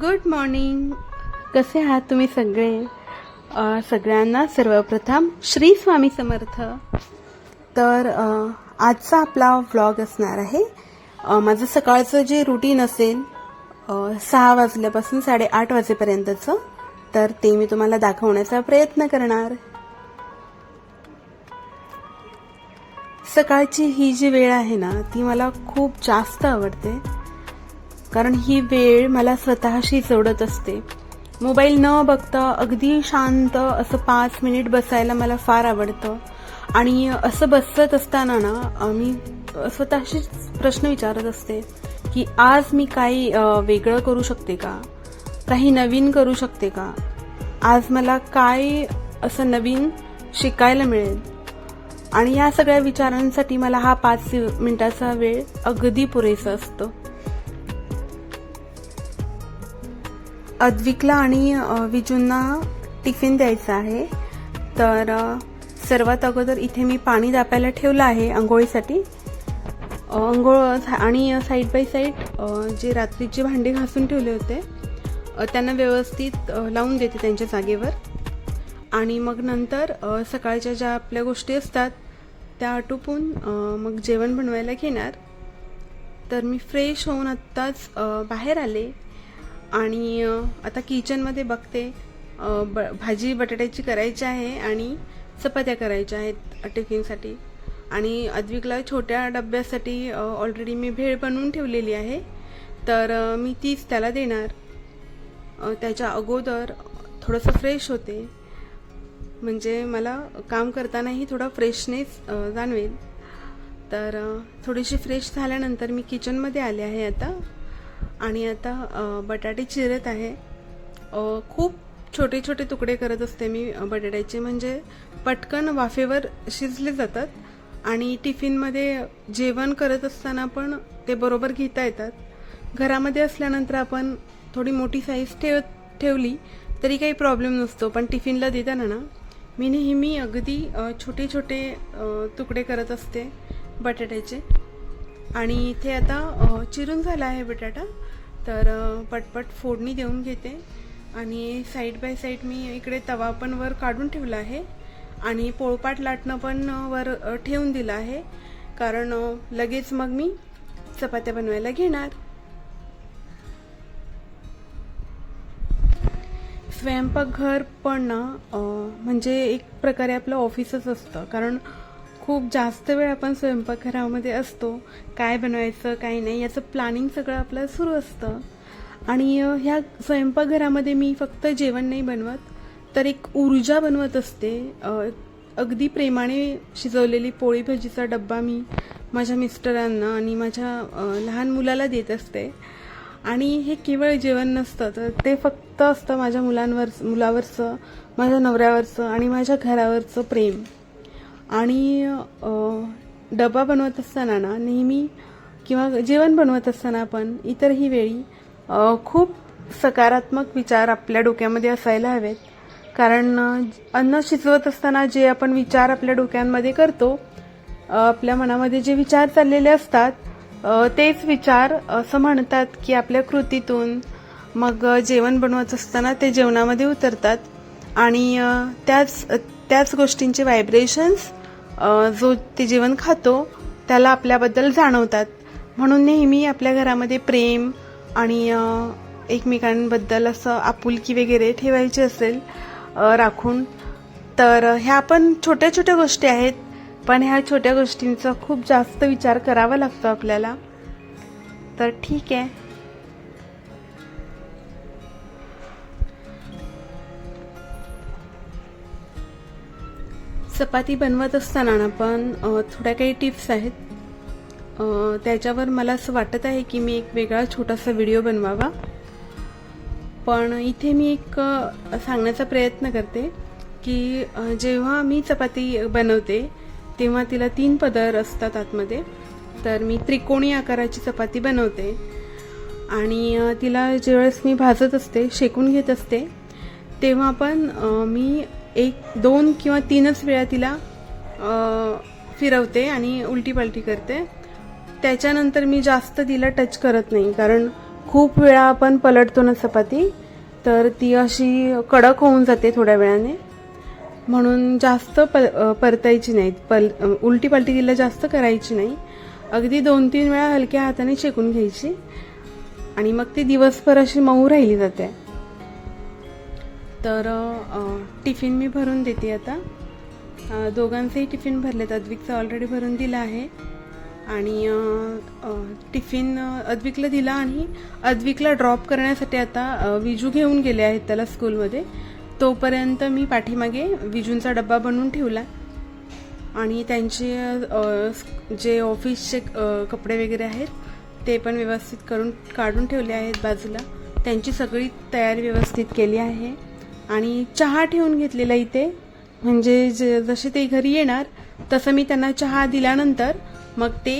Good morning कसे आहात तुम्ही सगळे? सगळ्यांना सर्वप्रथम श्री स्वामी समर्थ. तर आजचा आपला व्लॉग असणार आहे. माझं सकाळचं जे रुटीन असेल सहा वाजल्यापासून साडेआठ वाजेपर्यंतचं तर ते मी तुम्हाला दाखवण्याचा प्रयत्न करणार. सकाळची ही जी वेळ आहे ना ती मला खूप जास्त आवडते. कारण ही वेळ मला स्वतःशी जोडत असते. मोबाईल न बघता अगदी शांत असं पाच मिनिट बसायला मला फार आवडतं. आणि असं बसत असताना ना मी स्वतःशीच प्रश्न विचारत असते की आज मी काही वेगळं करू शकते का? काही नवीन करू शकते का? आज मला काय असं नवीन शिकायला मिळेल? आणि या सगळ्या विचारांसाठी मला हा पाच मिनिटाचा वेळ अगदी पुरेसा असतो. अद्विकला आणि विजूंना टिफिन द्यायचा आहे. तर सर्वात अगोदर इथे मी पाणी दापायला ठेवलं आहे आंघोळीसाठी. आंघोळ आणि साईड बाय साईड जे रात्रीचे भांडे घासून ठेवले होते त्यांना व्यवस्थित लावून देते त्यांच्या जागेवर. आणि मग नंतर सकाळच्या ज्या आपल्या गोष्टी असतात त्या आटोपून मग जेवण बनवायला घेणार. तर मी फ्रेश होऊन आत्ताच बाहेर आले. आणि आता किचनमध्ये बघते ब भाजी बटाट्याची करायची आहे आणि चपात्या करायच्या आहेत टिफिनसाठी. आणि अद्विकला छोट्या डब्यासाठी ऑलरेडी मी भेळ बनवून ठेवलेली आहे. तर मी तीच त्याला देणार. त्याच्या अगोदर थोडंसं फ्रेश होते. म्हणजे मला काम करतानाही थोडा फ्रेशनेस जाणवेल. तर थोडीशी फ्रेश झाल्यानंतर मी किचनमध्ये आले आहे आता. आणि आता बटाटे चिरत आहे. खूप छोटे छोटे तुकडे करत असते मी बटाट्याचे. म्हणजे पटकन वाफेवर शिजले जातात आणि टिफिनमध्ये जेवण करत असताना पण ते बरोबर घेता येतात. घरामध्ये असल्यानंतर आपण थोडी मोठी साईज ठेव ठेवली तरी काही प्रॉब्लेम नसतो. पण टिफिनला देताना ना मी नेहमी अगदी छोटे छोटे तुकडे करत असते बटाट्याचे. आणि इथे आता चिरून झाला आहे बटाटा. तर पटपट फोडणी देऊन घेते. आणि साईड बाय साईड मी इकडे तवा पण वर काढून ठेवला आहे. आणि पोळपाट लाटणं पण वर ठेवून दिलं आहे. कारण लगेच मग मी चपात्या बनवायला घेणार. स्वयंपाकघर पण ना म्हणजे एक प्रकारे आपलं ऑफिसच असतं. कारण खूप जास्त वेळ आपण स्वयंपाकघरामध्ये असतो. काय बनवायचं काय नाही याचं प्लॅनिंग सगळं आपलं सुरू असतं. आणि ह्या स्वयंपाकघरामध्ये मी फक्त जेवण नाही बनवत तर एक ऊर्जा बनवत असते. अगदी प्रेमाने शिजवलेली पोळी भाजीचा डब्बा मी माझ्या मिस्टरांना आणि माझ्या लहान मुलाला देत असते. आणि हे केवळ जेवण नसतं तर ते फक्त असतं माझ्या मुलांवर मुलावरचं माझ्या नवऱ्यावरचं आणि माझ्या घरावरचं प्रेम. आणि डबा बनवत असताना ना नेहमी किंवा जेवण बनवत असताना पण इतरही वेळी खूप सकारात्मक विचार आपल्या डोक्यामध्ये असायला हवेत. कारण अन्न शिजवत असताना जे आपण विचार आपल्या डोक्यांमध्ये करतो आपल्या मनामध्ये जे विचार चाललेले असतात तेच विचार असं म्हणतात की आपल्या कृतीतून मग जेवण बनवत असताना ते जेवणामध्ये उतरतात. आणि त्याच त्याच गोष्टींचे व्हायब्रेशन्स जो ते जेवण खातो त्याला आपल्याबद्दल जाणवतात. म्हणून नेहमी आपल्या घरामध्ये प्रेम आणि एकमेकांबद्दल असं आपुलकी वगैरे ठेवायची असेल राखून तर ह्या पण छोट्या छोट्या गोष्टी आहेत. पण ह्या छोट्या गोष्टींचा खूप जास्त विचार करावा लागतो आपल्याला. तर ठीक आहे. चपाती बनवत असताना ना पण थोड्या काही टिप्स आहेत. त्याच्यावर मला असं वाटत आहे की मी एक वेगळा छोटासा व्हिडिओ बनवावा. पण इथे मी एक सांगण्याचा प्रयत्न करते की जेव्हा मी चपाती बनवते तेव्हा तिला तीन पदर असतात आतमध्ये. तर मी त्रिकोणी आकाराची चपाती बनवते. आणि तिला ज्यावेळेस मी भाजत असते शेकून घेत असते तेव्हा पण मी एक दोन किंवा तीनच वेळा तिला फिरवते आणि उलटी पालटी करते. त्याच्यानंतर मी जास्त तिला टच करत नाही कारण खूप वेळा आपण पलटतो ना चपाती तर ती अशी कडक होऊन जाते थोड्या वेळाने. म्हणून जास्त पल परतायची नाहीत पल उलटी पालटी तिला जास्त करायची नाही. अगदी दोन तीन वेळा हलक्या हाताने शेकून घ्यायची. आणि मग ती दिवसभर अशी मऊ राहिली जाते. तर टिफिन मी भरून देते आता. दोघांचंही दोघांचेही टिफिन भरलेत. अद्विकचा ऑलरेडी भरून दिला आहे. आणि टिफिन अद्विकला दिला आणि अद्विकला ड्रॉप करण्यासाठी आता विजू घेऊन गेले आहेत त्याला स्कूलमध्ये. तोपर्यंत मी पाठीमागे विजूंचा डब्बा बनवून ठेवला. आणि त्यांचे जे ऑफिसचे कपडे वगैरे आहेत ते पण व्यवस्थित करून काढून ठेवले आहेत बाजूला. त्यांची सगळी तयारी व्यवस्थित केली आहे. आणि चहा ठेवून घेतलेला इथे. म्हणजे ज जसे ते घरी येणार तसं मी त्यांना चहा दिल्यानंतर मग ते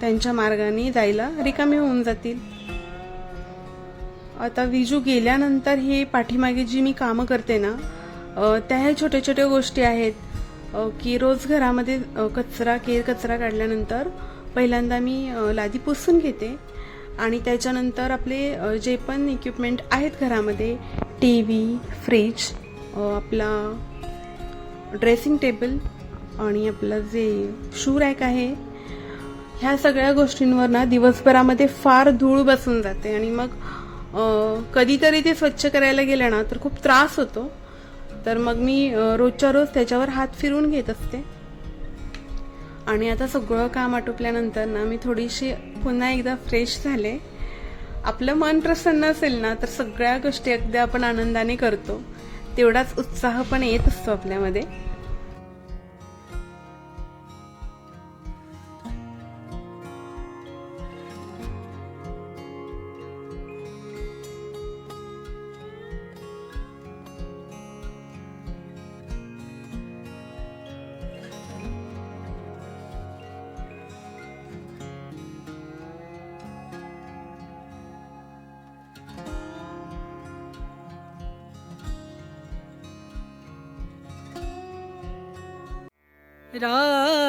त्यांच्या मार्गाने जायला रिकामे होऊन जातील. आता विजू गेल्यानंतर हे पाठीमागे जी मी कामं करते ना त्या ह्या छोट्या छोट्या गोष्टी आहेत. की रोज घरामध्ये कचरा केर कचरा काढल्यानंतर पहिल्यांदा मी लादी पुसून घेते. आणि त्याच्यानंतर आपले जे पण इक्विपमेंट आहेत घरामध्ये टी व्ही फ्रीज आपला ड्रेसिंग टेबल आणि आपलं जे शू रॅक आहे ह्या सगळ्या गोष्टींवर ना दिवसभरामध्ये फार धूळ बसून जाते. आणि मग कधीतरी ते स्वच्छ करायला गेलं ना तर खूप त्रास होतो. तर मग मी रोजच्या रोज त्याच्यावर हात फिरून घेत असते. आणि आता सगळं काम आटोपल्यानंतर ना मी थोडीशी पुन्हा एकदा फ्रेश झाले. आपलं मन प्रसन्न असेल ना तर सगळ्या गोष्टी अगदी आपण आनंदाने करतो. तेवढाच उत्साह पण येत असतो आपल्यामध्ये. Ra.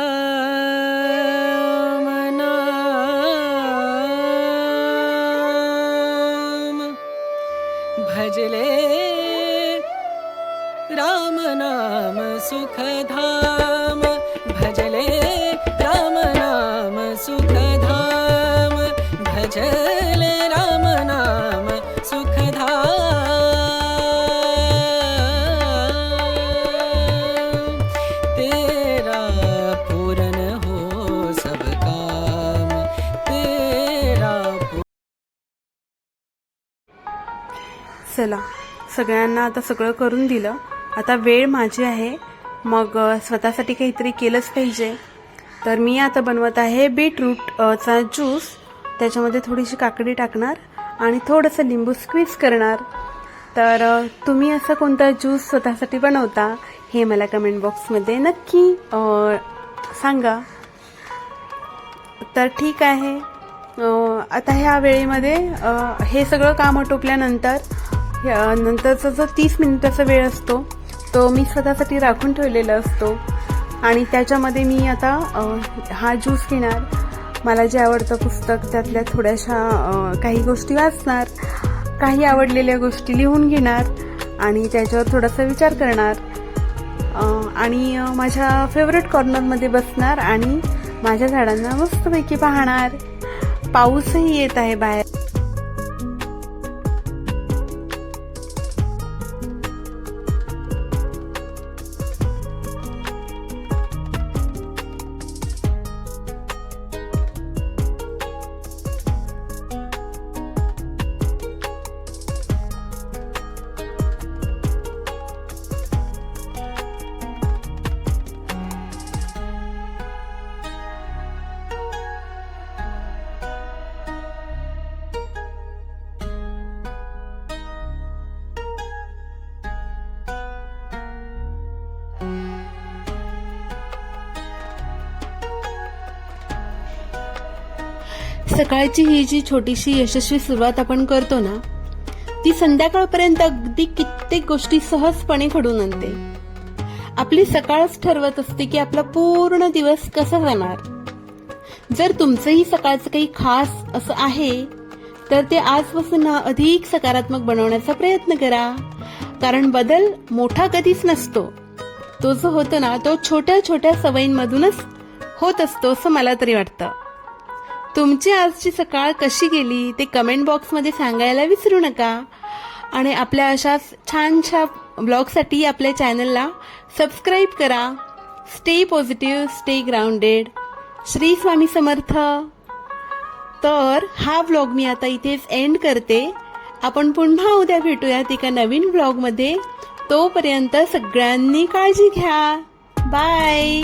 चला. सगळ्यांना आता सगळं करून दिलं. आता वेळ माझी आहे. मग स्वतःसाठी काहीतरी केलंच पाहिजे. तर मी आता बनवत आहे बीटरूटचा ज्यूस. त्याच्यामध्ये थोडीशी काकडी टाकणार आणि थोडंसं लिंबू स्क्वीज करणार. तर तुम्ही असा कोणता ज्यूस स्वतःसाठी बनवता हे मला कमेंट बॉक्समध्ये नक्की सांगा. तर ठीक आहे. आता ह्या वेळेमध्ये हे सगळं काम आटोपल्यानंतर नंतरचा जो तीस मिनिटाचा वेळ असतो तो मी स्वतःसाठी राखून ठेवलेला असतो. आणि त्याच्यामध्ये मी आता हा ज्यूस घेणार. मला जे आवडतं पुस्तक त्यातल्या थोड्याशा काही गोष्टी वाचणार काही आवडलेल्या गोष्टी लिहून घेणार आणि त्याच्यावर थोडासा विचार करणार. आणि माझ्या फेवरेट कॉर्नरमध्ये बसणार आणि माझ्या झाडांना मस्तपैकी पाहणार. पाऊसही येत आहे बाहेर. सकाळची ही जी छोटीशी यशस्वी सुरुवात आपण करतो ना ती संध्याकाळपर्यंत अगदी कित्येक गोष्टी सहजपणे घडून आणते. आपली सकाळच ठरवत असते की आपला पूर्ण दिवस कसा जाणार. जर तुमचंही सकाळचं काही खास असं आहे तर ते आजपासून अधिक सकारात्मक बनवण्याचा प्रयत्न करा. कारण बदल मोठा कधीच नसतो. तो जो होतो ना तो छोट्या छोट्या सवयींमधूनच होत असतो असं मला तरी वाटतं. तुमची आजची सकाळ कशी गेली ते कमेंट बॉक्समध्ये सांगायला विसरू नका. आणि आपल्या अशाच छानशा ब्लॉगसाठी आपल्या चॅनलला सबस्क्राईब करा. Stay positive stay grounded Shri Swami Samarth. तर हा व्लॉग मी आता इथेच एंड करते. आपण पुन्हा उद्या भेटूयात एका नवीन ब्लॉगमध्ये तोपर्यंत सगळ्यांनी काळजी घ्या. बाय